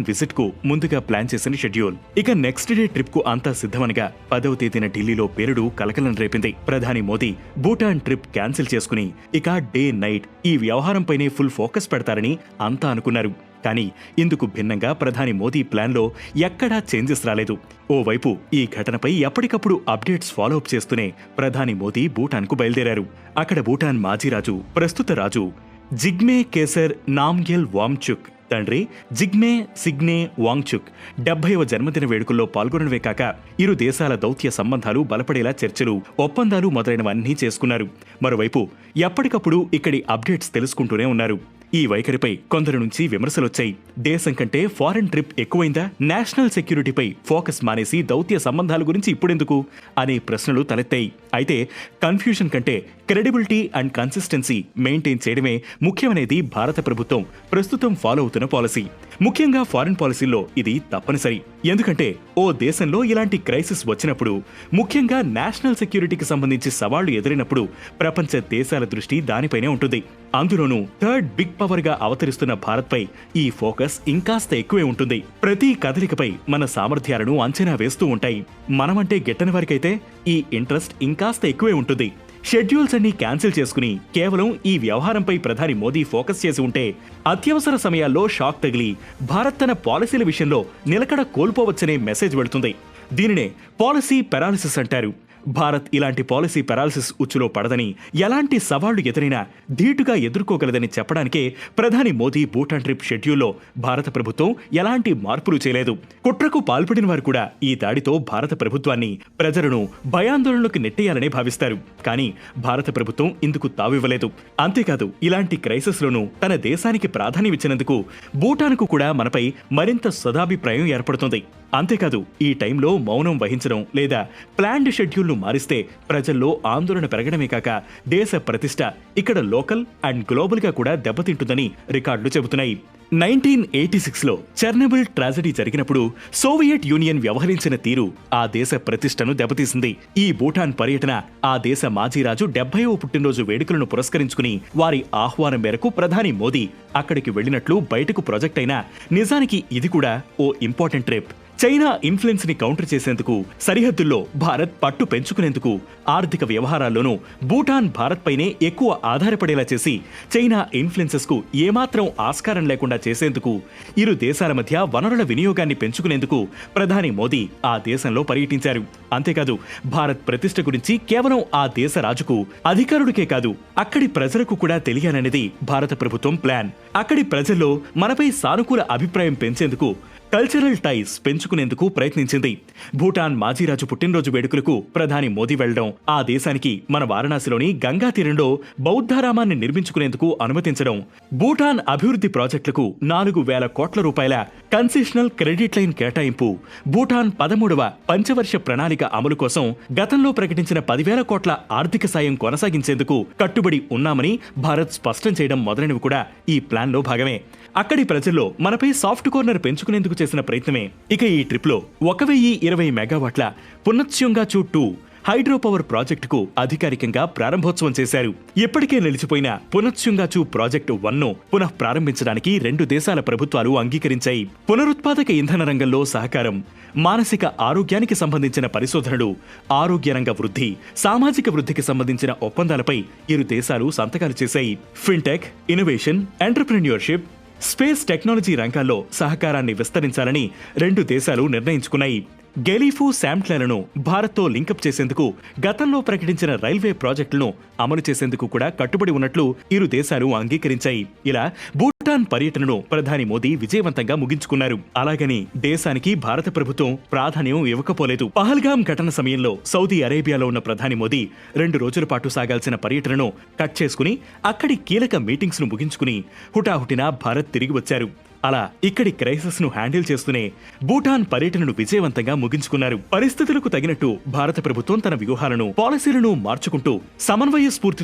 విజిట్కు ముందుగా ప్లాన్ చేసిన షెడ్యూల్. ఇక నెక్స్ట్ డే ట్రిప్కు అంతా సిద్ధమనగా పదవ తేదీన ఢిల్లీలో పేరుడు కలకలం రేపింది. ప్రధాని మోదీ భూటాన్ ట్రిప్ క్యాన్సిల్ చేసుకుని ఇక డే నైట్ ఈ వ్యవహారంపైనే ఫుల్ ఫోకస్ పెడతారని అంతా అనుకున్నారు. కానీ ఇందుకు భిన్నంగా ప్రధాని మోదీ ప్లాన్లో ఎక్కడా చేంజెస్ రాలేదు. ఓవైపు ఈ ఘటనపై ఎప్పటికప్పుడు అప్డేట్స్ ఫాలో అప్ చేస్తూనే ప్రధాని మోదీ భూటాన్కు బయలుదేరారు. అక్కడ భూటాన్ మాజీ రాజు ప్రస్తుత రాజు జిగ్మే కేసర్ నామ్గెల్ వామ్చుక్ తండ్రి జిగ్మే సిగ్నే వాంగ్చుక్. డెబ్బైవ జన్మదిన వేడుకల్లో పాల్గొనడమే కాక ఇరు దేశాల దౌత్య సంబంధాలు బలపడేలా చర్చలు ఒప్పందాలు మొదలైనవన్నీ చేసుకున్నారు. మరోవైపు ఎప్పటికప్పుడు ఇక్కడి అప్డేట్స్ తెలుసుకుంటూనే ఉన్నారు. ఈ వైఖరిపై కొందరి నుంచి విమర్శలొచ్చాయి. దేశం కంటే ఫారెన్ ట్రిప్ ఎక్కువైందా? నేషనల్ సెక్యూరిటీపై ఫోకస్ మానేసి దౌత్య సంబంధాల గురించి ఇప్పుడెందుకు? అనే ప్రశ్నలు తలెత్తాయి. అయితే కన్ఫ్యూషన్ కంటే క్రెడిబిలిటీ అండ్ కన్సిస్టెన్సీ మెయింటైన్ చేయడమే ముఖ్యమనేది భారత ప్రభుత్వం ప్రస్తుతం ఫాలో అవుతున్న పాలసీ. ముఖ్యంగా ఫారిన్ పాలసీలో ఇది తప్పనిసరి. ఎందుకంటే ఓ దేశంలో ఇలాంటి క్రైసిస్ వచ్చినప్పుడు ముఖ్యంగా నేషనల్ సెక్యూరిటీకి సంబంధించి సవాళ్ళు ఎదురైనప్పుడు ప్రపంచ దేశాల దృష్టి దానిపైనే ఉంటుంది. అందులోనూ థర్డ్ బిగ్ పవర్గా అవతరిస్తున్న భారత్పై ఈ ఫోకస్ ఇంకాస్త ఎక్కువే ఉంటుంది. ప్రతి కదలికపై మన సామర్థ్యాలను అంచనా వేస్తూ ఉంటాయి. మనమంటే గిట్టని వారికైతే ఈ ఇంట్రెస్ట్ ఇంకాస్త ఎక్కువే ఉంటుంది. షెడ్యూల్స్ అన్ని క్యాన్సిల్ చేసుకుని కేవలం ఈ వ్యవహారంపై ప్రధాని మోదీ ఫోకస్ చేసి ఉంటే అత్యవసర సమయాల్లో షాక్ తగిలి భారత్ తన పాలసీల విషయంలో నిలకడ కోల్పోవచ్చనే మెసేజ్ వెళుతుంది. దీనినే పాలసీ పెరాలిసిస్ అంటారు. భారత్ ఇలాంటి పాలసీ పెరాలసిస్ ఉచ్చులో పడదని ఎలాంటి సవాళ్ళు ఎదురైనా ధీటుగా ఎదుర్కోగలదని చెప్పడానికే ప్రధాని మోదీ భూటాన్ ట్రిప్ షెడ్యూల్లో భారత ప్రభుత్వం ఎలాంటి మార్పులు చేయలేదు. కుట్రకు పాల్పడిన వారు కూడా ఈ దాడితో భారత ప్రభుత్వాన్ని ప్రజలను భయాందోళనలోకి నెట్టేయాలని భావిస్తారు. కానీ భారత ప్రభుత్వం ఇందుకు తావివ్వలేదు. అంతేకాదు ఇలాంటి క్రైసిస్లోనూ తన దేశానికి ప్రాధాన్యమిచ్చినందుకు భూటాన్కు కూడా మనపై మరింత సదాభిప్రాయం ఏర్పడుతుంది. అంతేకాదు ఈ టైంలో మౌనం వహించడం లేదా ప్లాన్డ్ షెడ్యూల్ను మారిస్తే ప్రజల్లో ఆందోళన పెరగడమే కాక దేశ ప్రతిష్ట ఇక్కడ లోకల్ అండ్ గ్లోబల్గా కూడా దెబ్బతింటుందని రికార్డులు చెబుతున్నాయి. నైన్టీన్ ఎయిటీ సిక్స్లో చెర్నబుల్ ట్రాజడీ జరిగినప్పుడు సోవియట్ యూనియన్ వ్యవహరించిన తీరు ఆ దేశ ప్రతిష్టను దెబ్బతీసింది. ఈ భూటాన్ పర్యటన ఆ దేశ మాజీ రాజు డెబ్బైవ పుట్టినరోజు వేడుకలను పురస్కరించుకుని వారి ఆహ్వానం మేరకు ప్రధాని మోదీ అక్కడికి వెళ్ళినట్లు బయటకు ప్రాజెక్ట్ అయినా నిజానికి ఇది కూడా ఓ ఇంపార్టెంట్ ట్రిప్. చైనా ఇన్ఫ్లుయెన్స్ని కౌంటర్ చేసేందుకు సరిహద్దుల్లో భారత్ పట్టు పెంచుకునేందుకు ఆర్థిక వ్యవహారాల్లోనూ భూటాన్ భారత్ పైనే ఎక్కువ ఆధారపడేలా చేసి చైనా ఇన్ఫ్లుయెన్సెస్కు ఏమాత్రం ఆస్కారం లేకుండా చేసేందుకు ఇరు దేశాల మధ్య వనరుల వినియోగాన్ని పెంచుకునేందుకు ప్రధాని మోదీ ఆ దేశంలో పర్యటించారు. అంతేకాదు భారత్ ప్రతిష్ట గురించి కేవలం ఆ దేశ రాజుకు అధికారుడికే కాదు అక్కడి ప్రజలకు కూడా తెలియాలనేది భారత ప్రభుత్వం ప్లాన్. అక్కడి ప్రజల్లో మనపై సానుకూల అభిప్రాయం పెంచేందుకు కల్చరల్ టైస్ పెంచుకునేందుకు ప్రయత్నించింది. భూటాన్ మాజీ రాజు పుట్టినరోజు వేడుకలకు ప్రధాని మోదీ వెళ్ళడం ఆ దేశానికి మన వారణాసిలోని గంగా తీరంలో బౌద్ధారామాన్ని నిర్మించుకునేందుకు అనుమతించడం భూటాన్ అభివృద్ధి ప్రాజెక్టులకు నాలుగు వేల కోట్ల రూపాయల కన్సెషనల్ క్రెడిట్ లైన్ కేటాయింపు భూటాన్ పదమూడవ పంచవర్ష ప్రణాళిక అమలు కోసం గతంలో ప్రకటించిన పదివేల కోట్ల ఆర్థిక సాయం కొనసాగించేందుకు కట్టుబడి ఉన్నామని భారత్ స్పష్టం చేయడం మొదలైనవి కూడా ఈ ప్లాన్లో భాగమే. అక్కడి ప్రజల్లో మనపై సాఫ్ట్ కార్నర్ పెంచుకునేందుకు చేసిన ప్రయత్నమే. ఇక ఈ ట్రిప్లో ఒక వెయ్యి ఇరవై మెగావాట్ల పునత్స్యుంగాచు చూట్టూ హైడ్రోపవర్ ప్రాజెక్టుకు అధికారికంగా ప్రారంభోత్సవం చేశారు. ఇప్పటికే నిలిచిపోయిన పునత్స్యుంగాచు ప్రాజెక్టు వన్ను పునః ప్రారంభించడానికి రెండు దేశాల ప్రభుత్వాలు అంగీకరించాయి. పునరుత్పాదక ఇంధన రంగంలో సహకారం మానసిక ఆరోగ్యానికి సంబంధించిన పరిశోధనలు ఆరోగ్య రంగ వృద్ధి సామాజిక వృద్ధికి సంబంధించిన ఒప్పందాలపై ఇరు దేశాలు సంతకాలు చేశాయి. Fintech innovation entrepreneurship space technology రంగాల్లో సహకారాన్ని విస్తరించాలని రెండు దేశాలు నిర్ణయించుకున్నాయి. గెలీఫు శాంట్లను భారత్తో లింకప్ చేసేందుకు గతంలో ప్రకటించిన రైల్వే ప్రాజెక్టులను అమలు చేసేందుకు కూడా కట్టుబడి ఉన్నట్లు ఇరు దేశాలు అంగీకరించాయి. ఇలా భూటాన్ పర్యటనను ప్రధాని మోదీ విజయవంతంగా ముగించుకున్నారు. అలాగని దేశానికి భారత ప్రభుత్వం ప్రాధాన్యం ఇవ్వకపోలేదు. పహల్గాం ఘటన సమయంలో సౌదీ అరేబియాలో ఉన్న ప్రధాని మోదీ రెండు రోజుల పాటు సాగాల్సిన పర్యటనను కట్ చేసుకుని అక్కడి కీలక మీటింగ్స్ను ముగించుకుని హుటాహుటిన భారత్ తిరిగి వచ్చారు. అలా ఇక్కడి క్రైసిస్ను హ్యాండిల్ చేస్తూనే భూటాన్ పర్యటనను విజయవంతంగా ముగించుకున్నారు. పరిస్థితులకు తగినట్టు భారత ప్రభుత్వం తన వ్యూహాలను పాలసీలను మార్చుకుంటూ సమన్వయ స్ఫూర్తి